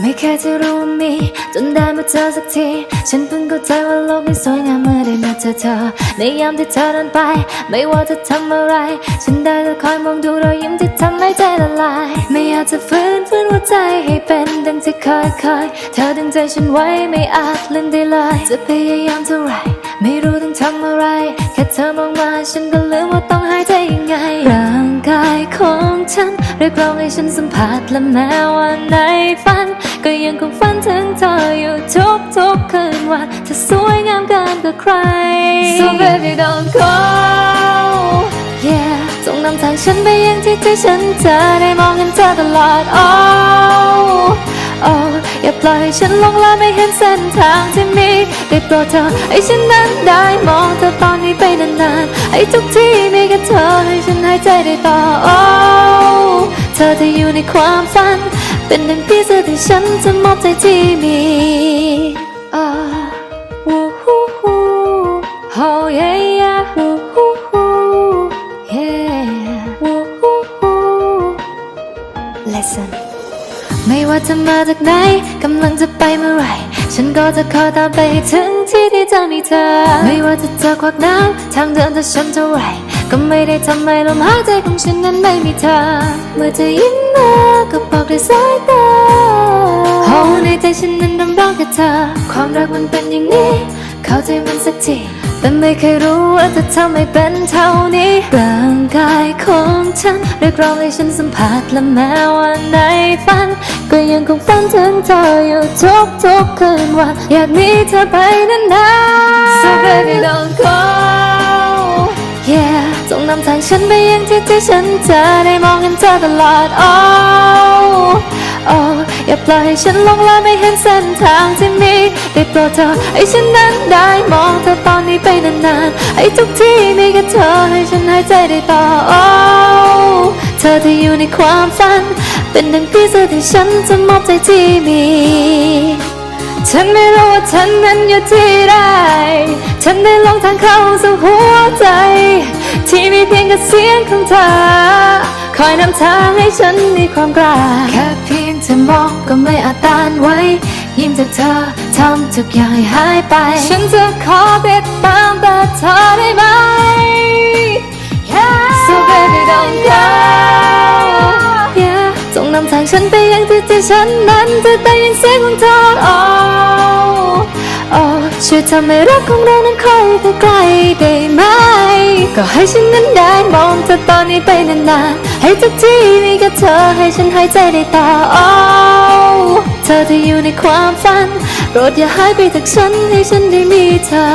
ไม่แค่จะรู้มีจนได้มาเจอสักที ฉันเพิ่งเข้าใจว่าโลกนี้สวยงามเมื่อได้มาเจอเธอ ในยามที่เธอเดินไป ไม่ว่าจะทำอะไร ฉันได้แต่คอยมองดูรอยยิ้มที่ทำให้ใจละลาย ไม่อยากจะฟื้นฟื้นหัวใจให้เป็นดังที่เคยเคย เธอดึงใจฉันไว้ไม่อาจลืมได้เลย จะพยายามเท่าไหรไม่รู้ต้องทำอะไร แค่เธอมองมาฉันก็ลืมว่าต้องหายใจยังไงร่าง กายของฉันเรียกร้องให้ฉันสัมผัสและแม้ว่าในฝัน ก็ยังคงฝันถึงเธออยู่ทุกทุกๆคืนวันเธอสวยงามเกินกว่าใคร so baby don't go yeah จงนำทางฉันไปยังที่ที่ฉันจะได้มองเห็นเธอตลอด oh oh อย่าปล่อยให้ฉันหลงละไม่เห็นเส้นทางที่มีได้โปรดเธอให้ฉันนั้นได้มองเธอตอนนี้ไปนานๆให้ทุกที่มีแค่เธอให้ฉันหายใจได้ต่อ oh เธอที่อยู่ในความฝัน เป็นดังพี่เสื้อที่ฉันจะมอบใจที่มี oh woo hoo hoo oh yeah yeah woo hoo hoo yeah woo hoo hoo listen ไม่ว่าจะมาจากไหนกำลังจะไปเมื่อไรฉันก็จะขอตามไปให้ถึงที่ที่จะมีเธอ ไม่ว่าจะเจอขวากน้ำทางเดินจะช้ำเท่าไรก็ไม่ได้ทำให้ลมหายใจของฉันนั้นไม่มีเธอ เมื่อเธอยิ้มมาก็บอกด้วยสายตาโอ้ในใจฉันนั้นดำร้องกับเธอ ความรักมันเป็นอย่างนี้ เข้าใจมันสักที แต่ไม่เคยรู้ว่าจะทำให้เป็นเท่านี้ ร่างกายของฉันเรียกร้องให้ฉันสัมผัสและแม้ว่าในฝัน ก็ยังคงฝันถึงเธออยู่ทุกทุกๆคืนวัน อยากมีเธอไปนานๆ so baby don't go yeah จงนำทางฉันไปยังที่ที่ฉันจะได้มองเห็นเธอตลอด oh oh อย่าปล่อยให้ฉันหลงละไม่เห็นเส้นทางที่มี ได้โปรดเธอให้ฉันนั้นได้มองเธอตอ นี้ไปนานๆให้ทุกที่มีแค่เธอให้ฉันหายใจได้ต่อ oh เธอที่อยู่ในความฝัน เป็นดังพี่เสื้อที่ฉันจะมอบใจที่มี ฉันไม่รู้ว่าฉันนั้นอยู่ที่ใดฉันได้ลงทางเข้าสู่หัวใจ ที่มีเพียงแต่เสียงของเธอ คอยนำทางให้ฉันมีความกล้าแค่เพียงเธอมองก็ไม่อาจต้านไว้ ยิ้มจากเธอทำทุกอย่างให้หายไป ฉันจะขอติดตามแต่เธอได้ไหม Yeah. So baby don't go yeah. จงนำทางฉันไปยังที่ที่ฉันนั้นจะได้ยินเสียงของเธอ oh oh ช่วยทำให้รักของเรานั้นค่อยไปไกลได้ไหม ก็ให้ฉันนั้นได้มองเธอตอนนี้ไปนานๆให้ทุกที่มีแค่เธอให้ฉันหายใจได้ต่อ oh เธอที่อยู่ในความฝัน โปรดอย่าหายไปจากฉันให้ฉันได้มีเธอ